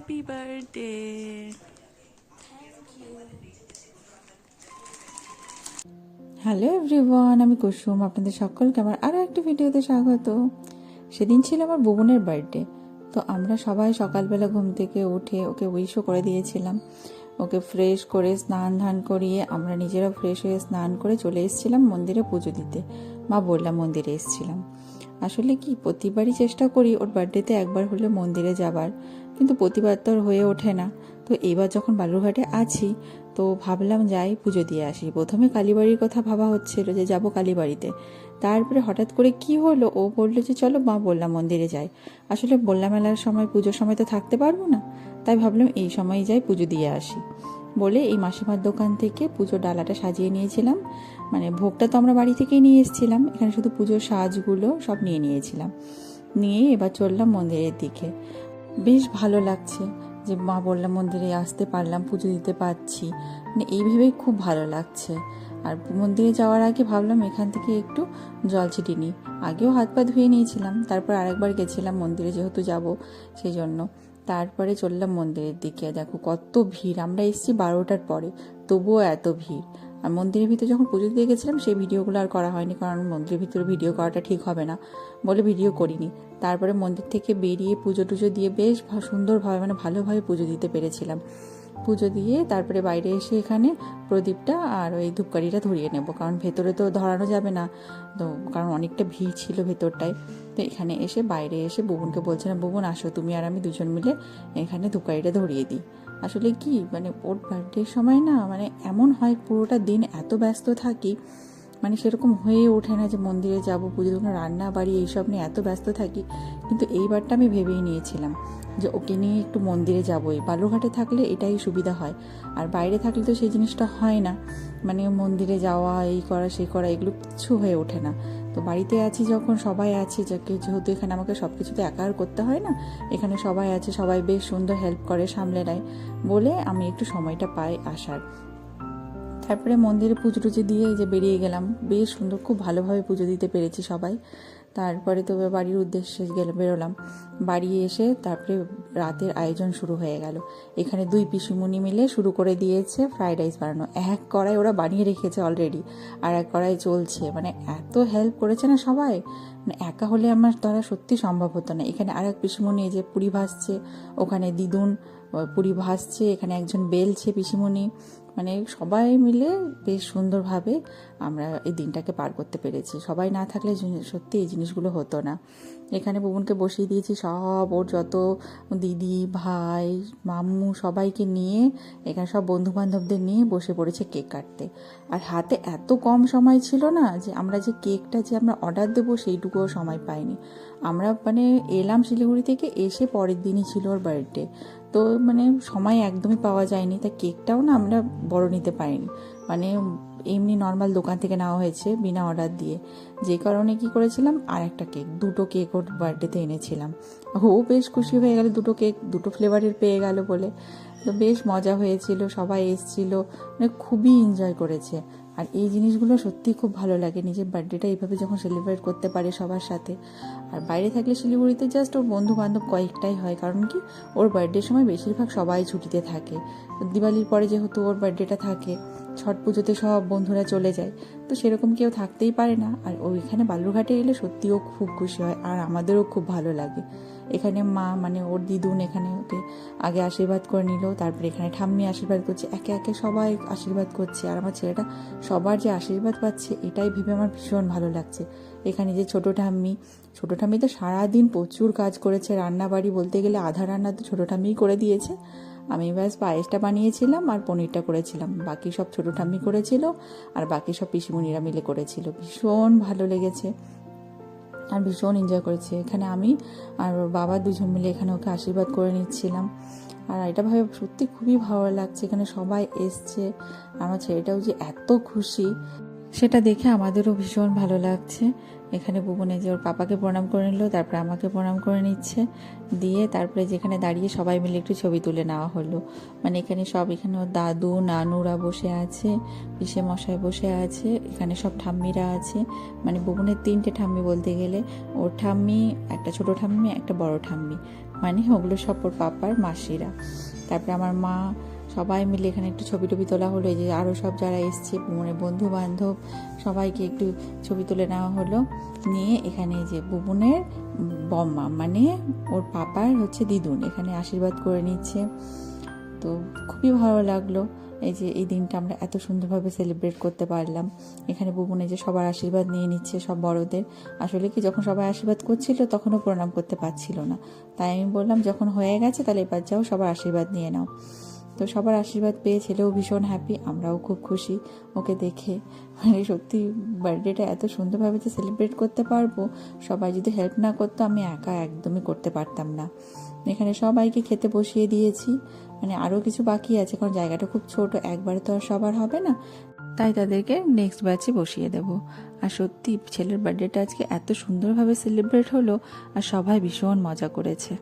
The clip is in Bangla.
হ্যাপি বার্থডে হ্যালো এভরিওয়ান আমি কুসুম, আপনাদের সকলকে আমার আরও একটি ভিডিওতে স্বাগত। সেদিন ছিল আমার বুবনের বার্থডে, তো আমরা সবাই সকালবেলা ঘুম থেকে উঠে ওকে উইশও করে দিয়েছিলাম। ওকে ফ্রেশ করে স্নান ধান করিয়ে আমরা নিজেরা ফ্রেশ হয়ে স্নান করে চলে এসেছিলাম মন্দিরে পুজো দিতে। মা বললাম, মন্দিরে এসেছিলাম। আসলে কি, প্রতিবারই চেষ্টা করি ওর বার্থডেতে একবার হলে মন্দিরে যাবার। কিন্তু প্রতিবার তো হয়ে ওঠে না। তো এবার যখন বালুরঘাটে আছি, তো ভাবলাম যাই পুজো দিয়ে আসি। প্রথমে কালীবাড়ির কথা ভাবা হচ্ছিল যে যাব কালীবাড়িতে। তারপরে হঠাৎ করে কি হলো? ও বলল যে চলো মা বললাম মন্দিরে যাই। আসলে বললাম মেলার সময় পুজোর সময় তো থাকতে পারব না, তাই ভাবলাম এই সময়ই যাই পুজো দিয়ে আসি। বলে এই মাসিমার দোকান থেকে পুজোর ডালাটা সাজিয়ে নিয়েছিলাম। মানে ভোগটা তো আমরা বাড়ি থেকেই নিয়ে এসেছিলাম, এখানে শুধু পুজোর সাজগুলো সব নিয়ে নিয়েছিলাম। নিয়ে এবার চললাম মন্দিরের দিকে। বেশ ভালো লাগছে যে মা বললাম মন্দিরে আসতে পারলাম, পুজো দিতে পারছি। মানে এই ভেবেই খুব ভালো লাগছে। আর মন্দিরে যাওয়ার আগে ভাবলাম এখান থেকে একটু জল ছিটিয়ে নিই। আগেও হাত পা ধুয়ে নিয়েছিলাম, তারপর আরেকবার গেছিলাম মন্দিরে যেহেতু যাব সেই জন্য তারপরে চললাম মন্দিরের দিকে। দেখো কত ভিড়, আমরা এসেছি বারোটার পরে, তবুও এত ভিড়। আর মন্দিরের ভিতরে যখন পুজো দিয়ে গেছিলাম, সেই ভিডিওগুলো আর করা হয়নি, কারণ মন্দিরের ভিতরে ভিডিও করাটা ঠিক হবে না বলে ভিডিও করিনি। তারপরে মন্দির থেকে বেরিয়ে পুজো টুজো দিয়ে বেশ সুন্দরভাবে মানে ভালোভাবে পুজো দিতে পেরেছিলাম। পুজো দিয়ে তারপরে বাইরে এসে এখানে প্রদীপটা আর ওই ধূপকাঠিটা ধরিয়ে নেব, কারণ ভেতরে তো ধরানো যাবে না। তো কারণ অনেকটা ভিড় ছিল ভেতরটায়। তো এখানে এসে বাইরে এসে বুবনকে বলছিলাম, বুবন, আসো, তুমি আর আমি দুজন মিলে এখানে ধূপকাঠিটা ধরিয়ে দিই। আসলে কি মানে ওর বার্থডের সময় না মানে এমন হয় পুরোটা দিন এত ব্যস্ত থাকি মানে সেরকম হয়ে ওঠে না যে মন্দিরে যাব পুজো দেবো রান্না বাড়ি এইসব নিয়ে এত ব্যস্ত থাকি। কিন্তু এইবারটা আমি ভেবেই নিয়েছিলাম যে ওকে নিয়ে একটু মন্দিরে যাবোই বালুরঘাটে থাকলে এটাই সুবিধা হয়। আর বাইরে থাকলে তো সেই জিনিসটা হয় না। মানে মন্দিরে যাওয়া, এই করা, সেই করা, এগুলো কিছু হয়ে ওঠে না। তো বাড়িতে আছি যখন, সবাই আছে যাকে যেহেতু এখানে আমাকে সব কিছুতে একা করতে হয় না, এখানে সবাই আছে, সবাই বেশ সুন্দর হেল্প করে সামলে নেয় বলে আমি একটু সময়টা পাই আসার। তারপরে মন্দিরে পুজো টুজো দিয়ে যে বেরিয়ে গেলাম, বেশ সুন্দর, খুব ভালোভাবে পুজো দিতে পেরেছি সবাই। তারপরে তো বাড়ির উদ্দেশ্যে গেলে, বেরোলাম। বাড়ি এসে তারপরে রাতের আয়োজন শুরু হয়ে গেল। এখানে দুই পিসিমুনি মিলে শুরু করে দিয়েছে ফ্রাইড রাইস বানানো। এক কড়াই ওরা বানিয়ে রেখেছে অলরেডি আর এক কড়াই চলছে। মানে এত হেল্প করেছে না সবাই? মানে একা হলে আমার দ্বারা সত্যি সম্ভব হতো না। এখানে আর এক পিসিমুনি এই যে পুরি ভাসছে ওখানে দিদুন পুরি ভাসছে এখানে একজন বেলছে পিসিমণি মানে সবাই মিলে বেশ সুন্দরভাবে আমরা এই দিনটাকে পার করতে পেরেছি। সবাই না থাকলে সত্যি এই জিনিসগুলো হতো না। এখানে বুবনকে বসিয়ে দিয়েছি সব, ওর যত দিদি, ভাই মাম্মু সবাইকে নিয়ে, এখানে সব বন্ধু বান্ধবদের নিয়ে বসে পড়েছে কেক কাটতে। আর হাতে এত কম সময় ছিল না যে আমরা যে কেকটা যে আমরা অর্ডার দেবো সেইটুকুও সময় পাইনি। আমরা মানে এলাম শিলিগুড়ি থেকে, এসে পরের দিনই ছিল ওর বার্থডে তো মানে সময় একদমই পাওয়া যায়নি। তা কেকটাও না আমরা বড় নিতে পারিনি। মানে এমনি নর্মাল দোকান থেকে নেওয়া হয়েছে বিনা অর্ডার দিয়ে। যে কারণে কি করেছিলাম? আর একটা কেক, দুটো কেক ওর বার্থডেতে এনেছিলাম। ও বেশ খুশি হয়ে গেল, দুটো কেক, দুটো ফ্লেভারের পেয়ে গেল বলে। তো বেশ মজা হয়েছিল, সবাই এসছিল মানে খুবই এনজয় করেছে। আর এই জিনিসগুলো সত্যি খুব ভালো লাগে। নিজের বার্থডেটা এইভাবে যখন সেলিব্রেট করতে পারে সবার সাথে। আর বাইরে থাকলে শিলিগুড়িতে জাস্ট ওর বন্ধু বান্ধব কয়েকটাই হয়। কারণ কি? ওর বার্থডের সময় বেশিরভাগ সবাই ছুটিতে থাকে। দিওয়ালির পরে যেহেতু ওর বার্থডেটা থাকে ছট পুজোতে সব বন্ধুরা চলে যায়। তো সেরকম কেউ থাকতেই পারে না। আর ওইখানে বালুরঘাটে এলে সত্যিও খুব খুশি হয় আর আমাদেরও খুব ভালো লাগে। এখানে মা মানে ওর দিদুন এখানে ওকে আগে আশীর্বাদ করে নিল, তারপরে এখানে ঠাম্মি আশীর্বাদ করছে, একে একে সবাই আশীর্বাদ করছে। আর আমার ছেলেটা সবার যে আশীর্বাদ পাচ্ছে, এটাই ভেবে আমার ভীষণ ভালো লাগছে। এখানে যে ছোটো ঠাম্মি ছোটো ঠাম্মি তো সারাদিন প্রচুর কাজ করেছে। রান্নাবাড়ি বলতে গেলে আধা রান্না তো ছোটো ঠাম্মিই করে দিয়েছে। আমি ব্যাস পায়েসটা বানিয়েছিলাম আর পনিরটা করেছিলাম। বাকি সব ছোটো ঠাম্মি করেছিল আর বাকি সব পিসিমণিরা মিলে করেছিল। ভীষণ ভালো লেগেছে আর ভীষণ এনজয় করেছে। এখানে আমি আর বাবা দুজন মিলে এখানে ওকে আশীর্বাদ করে নিচ্ছিলাম। আর এটা ভাবে সত্যি খুবই ভালো লাগছে। এখানে সবাই এসছে। আমার ছেলেটাও যে এত খুশি, সেটা দেখে আমাদেরও ভীষণ ভালো লাগছে। এখানে বুবনে যে ওর পাপাকে প্রণাম করে নিল, তারপরে আমাকে প্রণাম করে নিচ্ছে। দিয়ে তারপরে যেখানে দাঁড়িয়ে সবাই মিলে একটু ছবি তুলে নেওয়া হলো। মানে এখানে সব, এখানে ওর দাদু, নানুরা বসে আছে পিসে মশাই বসে আছে, এখানে সব ঠাম্মিরা আছে। মানে বুবনের তিনটে ঠাম্মি বলতে গেলে, ওর ঠাম্মি, একটা ছোট ঠাম্মি, একটা বড় ঠাম্মি। মানে ওগুলো সব ওর পাপার মাসিরা। তারপরে আমার মা সবাই মিলে এখানে একটু ছবি টবি তোলা হলো, এই যে আরও সব যারা এসছে মানে বন্ধু বান্ধব সবাইকে একটু ছবি তুলে নেওয়া হলো। নিয়ে এখানে যে বুবুনের বম্মা মানে ওর পাপার হচ্ছে দিদুন, এখানে আশীর্বাদ করে নিচ্ছে। তো খুবই ভালো লাগল এই যে এই দিনটা আমরা এত সুন্দরভাবে সেলিব্রেট করতে পারলাম। এখানে বুবনে যে সবার আশীর্বাদ নিয়ে নিচ্ছে, সব বড়দের। আসলে কি যখন সবাই আশীর্বাদ করছিল, তখনও প্রণাম করতে পারছিল না। তাই আমি বললাম, যখন হয়ে গেছে, তাহলে এবার যাও, সবার আশীর্বাদ নিয়ে নাও। তো সবার আশীর্বাদ পেয়ে ছেলেও ভীষণ হ্যাপি আমরাও খুব খুশি। ওকে দেখে মানে সত্যি বার্থডেটা এত সুন্দরভাবে যে সেলিব্রেট করতে পারব, সবাই যদি হেল্প না করতো আমি একা একদমই করতে পারতাম না। এখানে সবাইকে খেতে বসিয়ে দিয়েছি মানে আরও কিছু বাকি আছে, কারণ জায়গাটা খুব ছোট, একবারে তো আর সবার হবে না। তাই তাদেরকে নেক্সট ব্যাচে বসিয়ে দেব। আর সত্যি ছেলের বার্থডেটা আজকে এত সুন্দরভাবে সেলিব্রেট হলো, আর সবাই ভীষণ মজা করেছে।